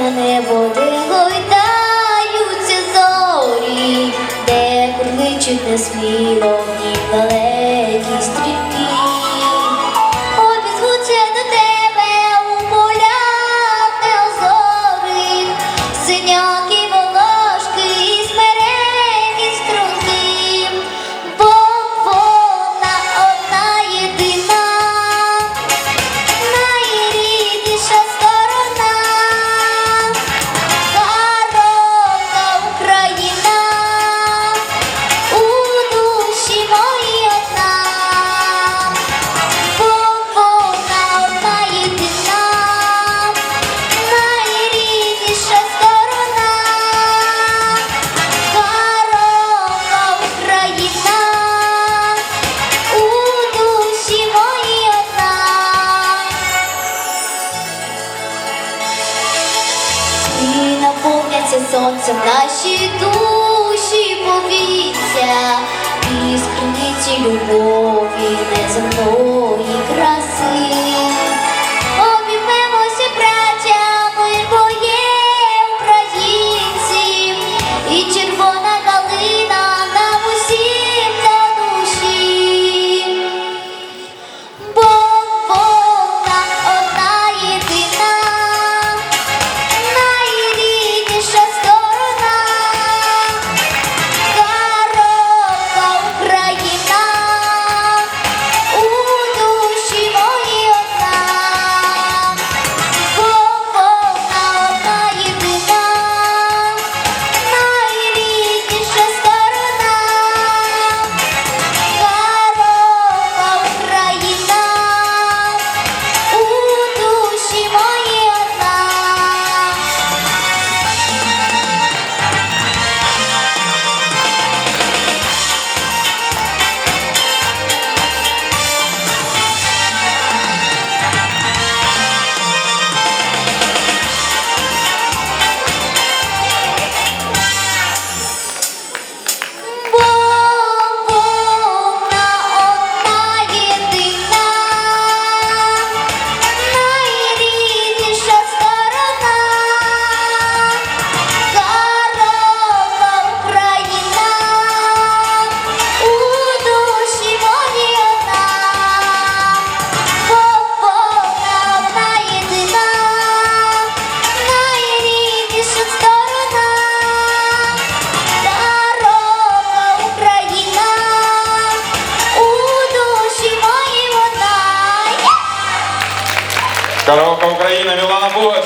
на небо, де зорі, де курничуть несміло ні далеко. гріється сонцем наші душі повіться, іскриниці любові не неземної. Караока Україна, Мілана Бугач.